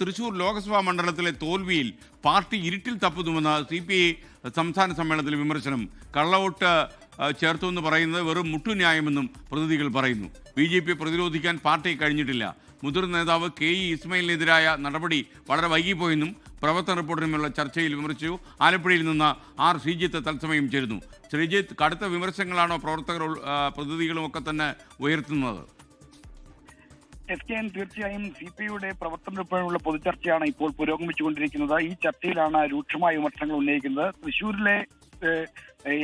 തൃശൂർ ലോക്സഭാ മണ്ഡലത്തിലെ തോൽവിയിൽ പാർട്ടി ഇരുട്ടിൽ തപ്പുന്നുവെന്ന് C P I സംസ്ഥാന സമ്മേളനത്തിൽ വിമർശനം കള്ളവോട്ട് ചേർത്തു എന്ന് പറയുന്നത് വെറും മുട്ടുന്യായമെന്നും പ്രതിനിധികൾ പറയുന്നു. ബി ജെ പി പ്രതിരോധിക്കാൻ പാർട്ടി കഴിഞ്ഞിട്ടില്ല. മുതിർന്ന നേതാവ് കെ ഇ ഇസ്മയിലിനെതിരായ നടപടി വളരെ വൈകിപ്പോയെന്നും പ്രവർത്തന റിപ്പോർട്ടിനുമുള്ള ചർച്ചയിൽ വിമർശിച്ചു. ആലപ്പുഴയിൽ നിന്ന് ആർ ശ്രീജിത്ത് തത്സമയം ചേരുന്നു. ശ്രീജിത്ത് കടുത്ത വിമർശനങ്ങളാണോ പ്രവർത്തകർ പ്രതിനിധികളുമൊക്കെ തന്നെ ഉയർത്തുന്നത്? എസ് കെ എൻ തീർച്ചയായും സി പി ഐയുടെ പ്രവർത്തനത്തിനുള്ള പൊതുചർച്ചയാണ് ഇപ്പോൾ പുരോഗമിച്ചുകൊണ്ടിരിക്കുന്നത്. ഈ ചർച്ചയിലാണ് രൂക്ഷമായ വിമർശനങ്ങൾ ഉന്നയിക്കുന്നത്. തൃശൂരിലെ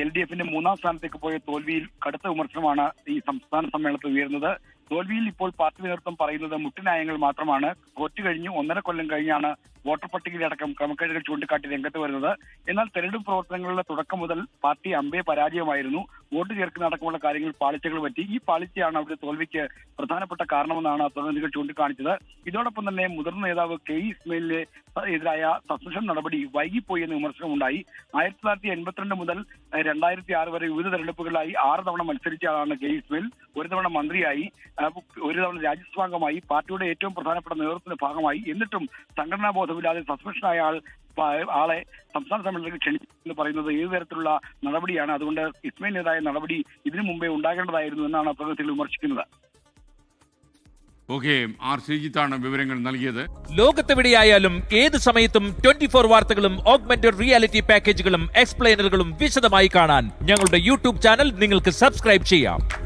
എൽ ഡി എഫിന്റെ മൂന്നാം സ്ഥാനത്തേക്ക് പോയ തോൽവിയിൽ കടുത്ത വിമർശനമാണ് ഈ സംസ്ഥാന സമ്മേളനത്തിൽ ഉയരുന്നത്. തോൽവിയിൽ ഇപ്പോൾ പാർട്ടി നേതൃത്വം പറയുന്നത് മുട്ടുന്യായങ്ങൾ മാത്രമാണ്. തോറ്റു കഴിഞ്ഞു ഒന്നര കൊല്ലം കഴിഞ്ഞാണ് വോട്ടർ പട്ടികയിലടക്കം ക്രമക്കേടുകൾ ചൂണ്ടിക്കാട്ടി രംഗത്ത് വരുന്നത്. എന്നാൽ തെരഞ്ഞെടുപ്പ് പ്രവർത്തനങ്ങളുടെ തുടക്കം മുതൽ പാർട്ടി അമ്പേ പരാജയമായിരുന്നു. വോട്ട് ചേർക്കുന്ന അടക്കമുള്ള കാര്യങ്ങൾ പാളിച്ചകൾ പറ്റി ഈ പാളിച്ചയാണ് അവരുടെ തോൽവിക്ക് പ്രധാനപ്പെട്ട കാരണമെന്നാണ് പ്രതിനിധികൾ ചൂണ്ടിക്കാണിച്ചത്. ഇതോടൊപ്പം തന്നെ മുതിർന്ന നേതാവ് കെ ഇസ്മയിലിനെ എതിരായ സസ്പെൻഷൻ നടപടി വൈകിപ്പോയി എന്ന വിമർശനമുണ്ടായി. ആയിരത്തി തൊള്ളായിരത്തി എൺപത്തിരണ്ട് മുതൽ രണ്ടായിരത്തി ആറ് വരെ വിവിധ തെരഞ്ഞെടുപ്പുകളിലായി ആറ് തവണ മത്സരിച്ച ആളാണ് കെ ഇസ്മയിൽ. ഒരു തവണ മന്ത്രിയായി ഒരു തവണ രാജ്യസഭാംഗമായി പാർട്ടിയുടെ ഏറ്റവും പ്രധാനപ്പെട്ട നേതൃത്വത്തിന്റെ ഭാഗമായി. എന്നിട്ടും സംഘടനാ ബോധമില്ലാതെ സസ്പെൻഷനായ ആൾ ആളെ സംസ്ഥാന സമ്മേളനത്തിൽ ക്ഷണിച്ചു എന്ന് പറയുന്നത് ഏത് തരത്തിലുള്ള നടപടിയാണ്? അതുകൊണ്ട് ഇസ്മയിലിനെതിരായ നടപടി ഇതിനു മുമ്പേ ഉണ്ടാകേണ്ടതായിരുന്നു എന്നാണ് അദ്ദേഹത്തിൽ വിമർശിക്കുന്നത്. Okay R. ശ്രീജിത്താണ് വിവരങ്ങൾ നൽകിയത്. ലോകത്തെവിടെയായാലും ഏത് സമയത്തും ട്വന്റി ഫോർ വാർത്തകളും ഓഗ്മെന്റഡ് റിയാലിറ്റി പാക്കേജുകളും എക്സ്പ്ലെയിനറുകളും വിശദമായി കാണാൻ ഞങ്ങളുടെ യൂട്യൂബ് ചാനൽ നിങ്ങൾക്ക് സബ്സ്ക്രൈബ് ചെയ്യാം.